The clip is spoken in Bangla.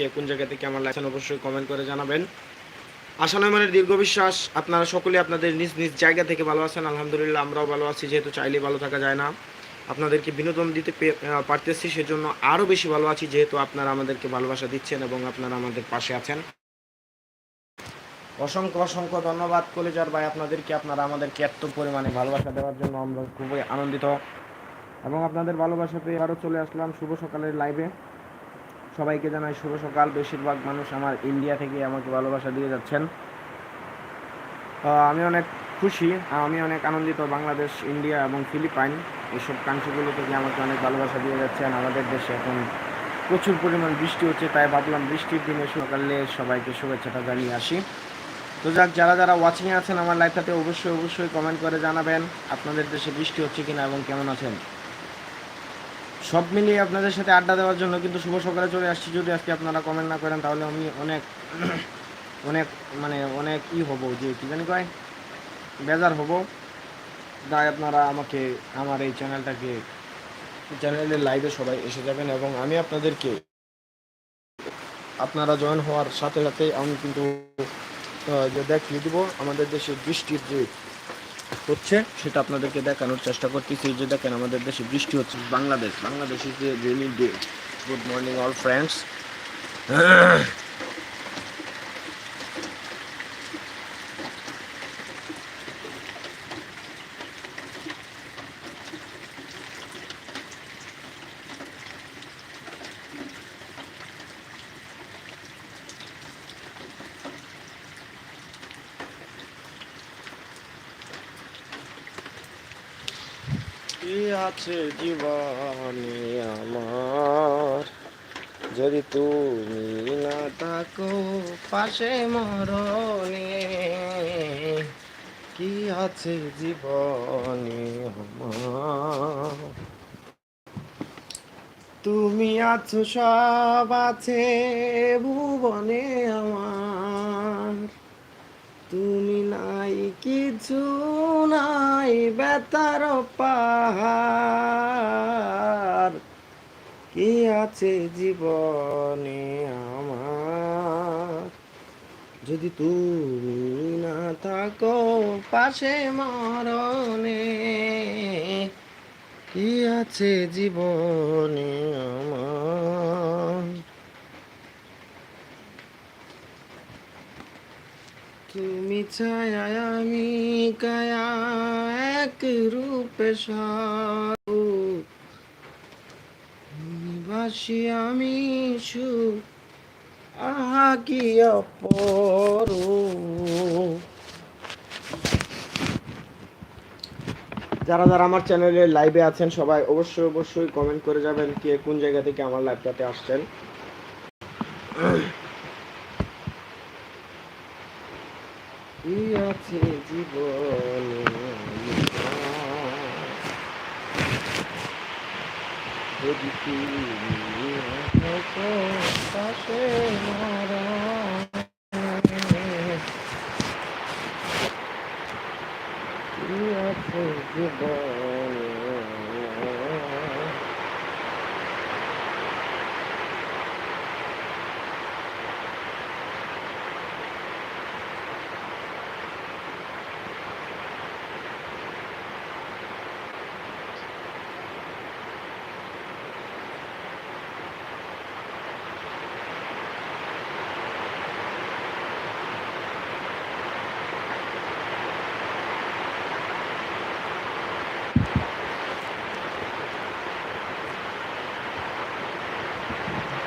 কে কোন জায়গা থেকে আমার লাগছেন অবশ্যই কমেন্ট করে জানাবেন। আশা নয় মনের দীর্ঘ বিশ্বাস, আপনারা সকলে আপনাদের নিজ নিজ জায়গা থেকে ভালো আছেন, আলহামদুলিল্লাহ আমরাও ভালো আছি, যেহেতু চাইলে ভালো থাকা যায় না। আপনাদেরকে বিনোদন দিতে পারতেছি, সেজন্য আরও বেশি ভালো আছি, যেহেতু আপনারা আমাদেরকে ভালোবাসা দিচ্ছেন এবং আপনারা আমাদের পাশে আছেন। অসংখ্য অসংখ্য ধন্যবাদ, কলেজার ভাই, আপনাদেরকে আপনারা আমাদেরকে এত পরিমাণে ভালোবাসা দেওয়ার জন্য আমরা খুবই আনন্দিত। এবং আপনাদের ভালোবাসা পেয়ে আরও চলে আসলাম। শুভ সকালের লাইভে সবাইকে জানাই শুভ সকাল। বেশিরভাগ মানুষ আমার ইন্ডিয়া থেকে আমাকে ভালোবাসা দিয়ে যাচ্ছেন। আমি অনেক খুশি, আমি অনেক আনন্দিত বাংলাদেশ, ইন্ডিয়া এবং ফিলিপাইন। এইসব কান্ট্রিগুলো থেকে আমাকে অনেক ভালোবাসা দিয়ে যাচ্ছেন। আমাদের দেশে এখন প্রচুর পরিমাণ বৃষ্টি হচ্ছে, তাই ভাবলাম বৃষ্টির দিনে সকালে সবাইকে শুভেচ্ছাটা জানিয়ে আসি। তো যাক, যারা যারা ওয়াচিংয়ে আছেন আমার লাইফটাতে অবশ্যই অবশ্যই কমেন্ট করে জানাবেন, আপনাদের দেশে বৃষ্টি হচ্ছে কিনা এবং কেমন আছেন? সব মিলিয়ে আপনাদের সাথে আড্ডা দেওয়ার জন্য কিন্তু শুভ সকালে চলে আসছি। যদি আজকে আপনারা কমেন্ট না করেন, তাহলে আমি অনেক অনেক মানে অনেক ই হব যে কি জানি কয়? বেজার হব। তাই আপনারা আমাকে, আমার এই চ্যানেলটাকে চ্যানেলের লাইভে সবাই এসে যাবেন এবং আমি আপনাদেরকে, আপনারা জয়েন হওয়ার সাথে সাথে আমি কিন্তু দেখিয়ে দিব আমাদের দেশে বৃষ্টির যে হচ্ছে, সেটা আপনাদেরকে দেখানোর চেষ্টা করতেছি। যে দেখেন, আমাদের দেশে বৃষ্টি হচ্ছে। Bangladesh Bangladesh is a rainy day good morning all friends কি আছে জীবনে আমার? যদি তুমি না থাকো, পাশে মরণে কি আছে জীবনে তুমি আছো, সব আছে ভুবনে আমার। তুমি নাই, কিছু নাই বেতার পাহাড়। কি আছে জীবনে আমার? যদি তুমি না থাকো পাশে মরণে, কি আছে জীবনে আমার? তুমি ছায়া আমি কায়া এক রূপে স্বরূপ নিবাসী আমি সু আহা কি অপরূপ। যারা যারা আমার চ্যানেলে লাইভে আছেন, সবাই অবশ্যই অবশ্যই কমেন্ট করে যাবেন কে কোন জায়গা থেকে আমার লাইভটাতে আসছেন। কি আছে জীবনে? যদি তুমি পাশে মারা কি আছে জীবনে